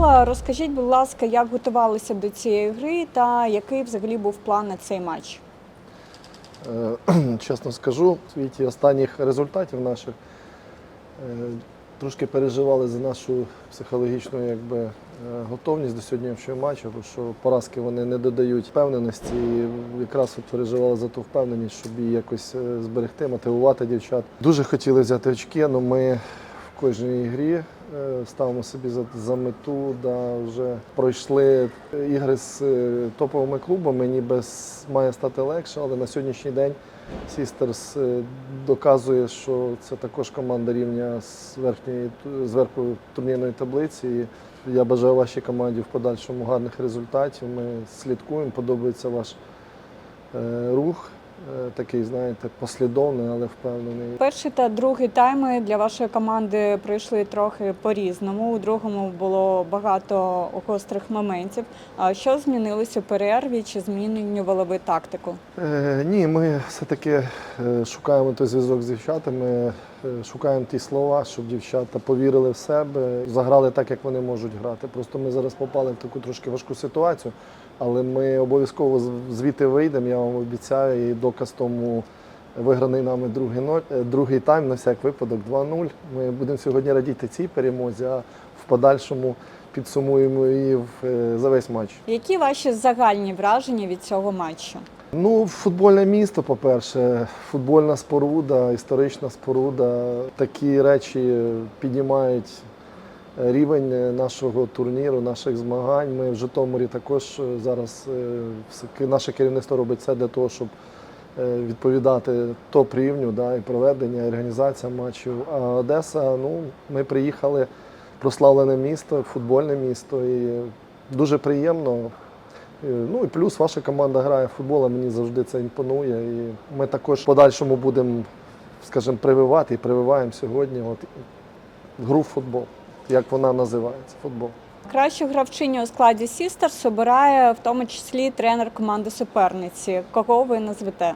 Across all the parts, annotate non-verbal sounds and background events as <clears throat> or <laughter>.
Микола, розкажіть, будь ласка, як готувалися до цієї гри та який взагалі був план на цей матч? Е, <clears throat> Чесно скажу, в світі останніх результатів наших е, трошки переживали за нашу психологічну якби, е, готовність до сьогоднішнього матчу, тому що поразки вони не додають впевненості. І якраз от переживали за ту впевненість, щоб її якось зберегти, мотивувати дівчат. Дуже хотіли взяти очки, але ми в кожній грі ставимо собі за, за мету, да, вже пройшли ігри з е, топовими клубами, ніби має стати легше, але на сьогоднішній день Сістерс е, доказує, що це також команда рівня з верхньої ту- з верху турнірної таблиці. І я бажаю вашій команді в подальшому гарних результатів. Ми слідкуємо, подобається ваш е, рух. Е, Такий, знаєте, послідовний, але впевнений. Перший та другий тайми для вашої команди пройшли трохи по-різному. У другому було багато гострих моментів. А що змінилося у перерві? Чи змінювали ви тактику? Е, ні, ми все-таки е, шукаємо той зв'язок з дівчатами, е, шукаємо ті слова, щоб дівчата повірили в себе, заграли так, як вони можуть грати. Просто ми зараз попали в таку трошки важку ситуацію, але ми обов'язково звідти вийдемо, я вам обіцяю, і доказ тому виграний нами другий, е, другий тайм, на всяк випадок 2-0. Ми будемо сьогодні радіти цій перемозі, а в подальшому підсумуємо її в, е, за весь матч. Які ваші загальні враження від цього матчу? Ну, футбольне місто, по-перше, футбольна споруда, історична споруда. Такі речі піднімають рівень нашого турніру, наших змагань. Ми в Житомирі також е, зараз е, наше керівництво робить все для того, щоб е, відповідати топ-рівню да, і проведення, і організація матчів. А Одеса, ну, ми приїхали прославлене місто, футбольне місто. І дуже приємно. Е, Ну і плюс ваша команда грає в футбол, а мені завжди це імпонує. І ми також в подальшому будемо, скажімо, прививати і прививаємо сьогодні от, гру в футбол, як вона називається футбол. Кращу гравчиню у складі Сістерс обирає в тому числі тренер команди суперниці. Кого ви назвете?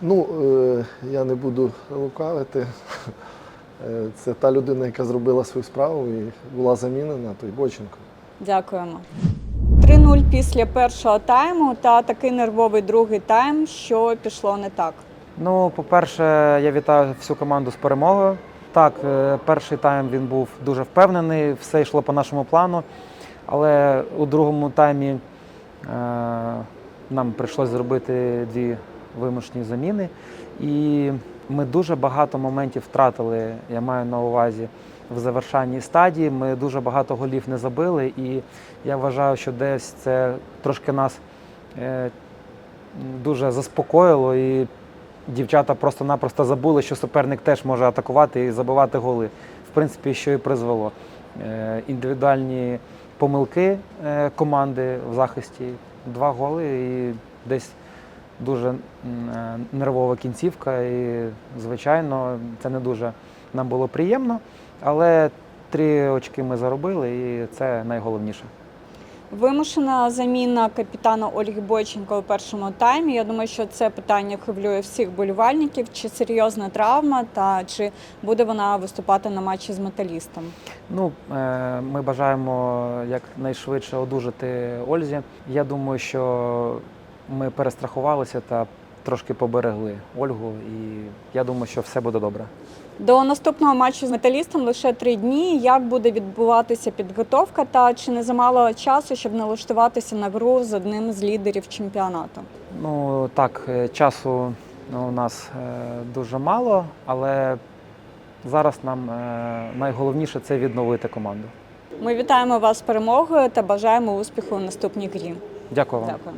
Ну, е, я не буду лукавити. Е, Це та людина, яка зробила свою справу і була замінена, той Боченко. Дякуємо. 3-0 після першого тайму та такий нервовий другий тайм, що пішло не так. Ну, по-перше, я вітаю всю команду з перемогою. Так, е, перший тайм він був дуже впевнений, все йшло по нашому плану. Але у другому таймі е, нам прийшлося зробити дві вимушені заміни. І ми дуже багато моментів втратили, я маю на увазі, в завершальній стадії. Ми дуже багато голів не забили, і я вважаю, що десь це трошки нас е, дуже заспокоїло. І дівчата просто-напросто забули, що суперник теж може атакувати і забивати голи. В принципі, що і призвело. Е, Індивідуальні помилки е, команди в захисті, два голи і десь дуже е, нервова кінцівка. І, звичайно, це не дуже нам було приємно, але три очки ми заробили, і це найголовніше. Вимушена заміна капітана Ольги Бойченко у першому таймі. Я думаю, що це питання хвилює всіх болівальників. Чи серйозна травма, та чи буде вона виступати на матчі з металістом? Ну, е, ми бажаємо якнайшвидше одужати Ользі. Я думаю, що ми перестрахувалися та трошки поберегли Ольгу, і я думаю, що все буде добре. До наступного матчу з металістом лише три дні. Як буде відбуватися підготовка, та чи не замало часу, щоб налаштуватися на гру з одним з лідерів чемпіонату? Ну так, е, часу ну, у нас е, дуже мало, але зараз нам е, найголовніше це відновити команду. Ми вітаємо вас з перемогою та бажаємо успіху у наступній грі. Дякую вам. Дякую.